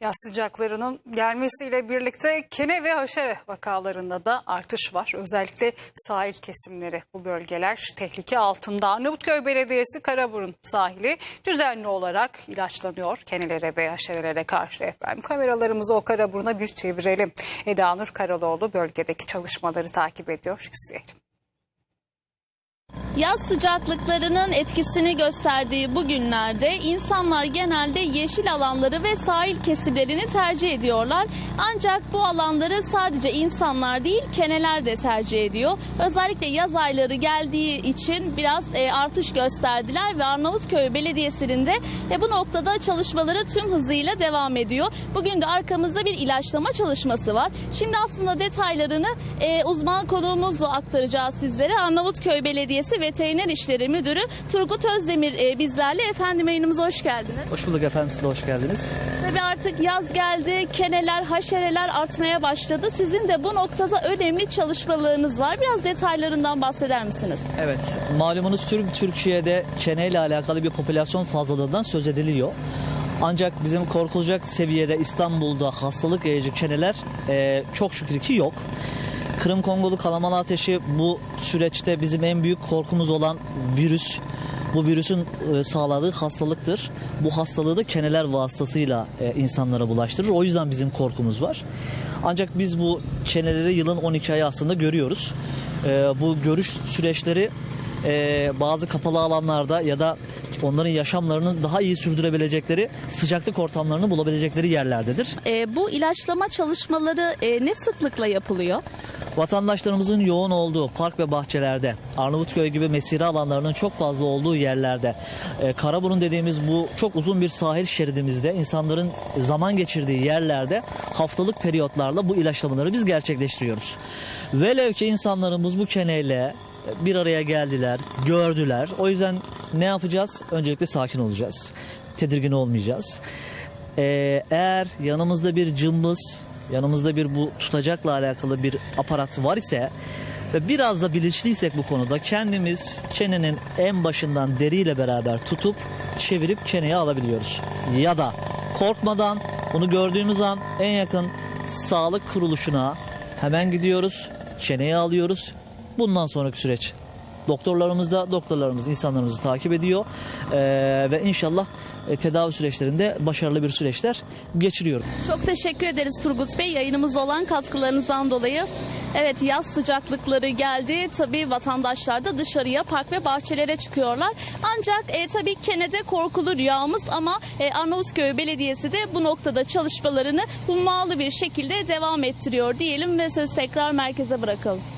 Yaz sıcaklarının gelmesiyle birlikte kene ve haşere vakalarında da artış var. Özellikle sahil kesimleri bu bölgeler tehlike altında. Arnavutköy Belediyesi Karaburun sahili düzenli olarak ilaçlanıyor kenelere ve haşerelere karşı efendim. Kameralarımızı o Karaburun'a bir çevirelim. Eda Nur Karaloğlu bölgedeki çalışmaları takip ediyor. İzleyelim. Yaz sıcaklıklarının etkisini gösterdiği bu günlerde insanlar genelde yeşil alanları ve sahil kesimlerini tercih ediyorlar. Ancak bu alanları sadece insanlar değil keneler de tercih ediyor. Özellikle yaz ayları geldiği için biraz e, artış gösterdiler ve Arnavutköy Belediyesi'nin de e, bu noktada çalışmaları tüm hızıyla devam ediyor. Bugün de arkamızda bir ilaçlama çalışması var. Şimdi aslında detaylarını e, uzman konuğumuzla aktaracağız sizlere. Arnavutköy Belediyesi Veteriner İşleri Müdürü Turgut Özdemir e, bizlerle. Efendim yayınımıza hoş geldiniz. Hoş bulduk efendim siz de hoş geldiniz. Tabii artık yaz geldi, keneler, haşereler artmaya başladı. Sizin de bu noktada önemli çalışmalarınız var. Biraz detaylarından bahseder misiniz? Evet malumunuz tüm Türkiye'de kene ile alakalı bir popülasyon fazlalığından söz ediliyor. Ancak bizim korkulacak seviyede İstanbul'da hastalık yayıcı keneler e, çok şükür ki yok. Kırım Kongolu kanamalı ateşi bu süreçte bizim en büyük korkumuz olan virüs. Bu virüsün e, sağladığı hastalıktır. Bu hastalığı da keneler vasıtasıyla e, insanlara bulaştırır. O yüzden bizim korkumuz var. Ancak biz bu keneleri yılın 12 ayı aslında görüyoruz. E, bu görüş süreçleri bazı kapalı alanlarda ya da onların yaşamlarını daha iyi sürdürebilecekleri sıcaklık ortamlarını bulabilecekleri yerlerdedir. E, bu ilaçlama çalışmaları e, ne sıklıkla yapılıyor? Vatandaşlarımızın yoğun olduğu park ve bahçelerde, Arnavutköy gibi mesire alanlarının çok fazla olduğu yerlerde, e, Karaburun dediğimiz bu çok uzun bir sahil şeridimizde insanların zaman geçirdiği yerlerde haftalık periyotlarla bu ilaçlamaları biz gerçekleştiriyoruz. Velev ki insanlarımız bu keneyle bir araya geldiler, gördüler. O yüzden ne yapacağız? Öncelikle sakin olacağız. Tedirgin olmayacağız. Ee, eğer yanımızda bir cımbız, yanımızda bir bu tutacakla alakalı bir aparat var ise ve biraz da bilinçliysek bu konuda kendimiz çenenin en başından deriyle beraber tutup çevirip çeneye alabiliyoruz. Ya da korkmadan bunu gördüğümüz an en yakın sağlık kuruluşuna hemen gidiyoruz, çeneye alıyoruz. Bundan sonraki süreç Doktorlarımız da doktorlarımız insanlarımızı takip ediyor Ee, ve inşallah e, tedavi süreçlerinde başarılı bir süreçler geçiriyoruz. Çok teşekkür ederiz Turgut Bey yayınımıza olan katkılarınızdan dolayı. Evet yaz sıcaklıkları geldi. Tabii vatandaşlar da dışarıya park ve bahçelere çıkıyorlar. Ancak e, tabii Kene'de korkulu rüyamız ama e, Arnavutköy Belediyesi de bu noktada çalışmalarını hummalı bir şekilde devam ettiriyor diyelim ve söz tekrar merkeze bırakalım.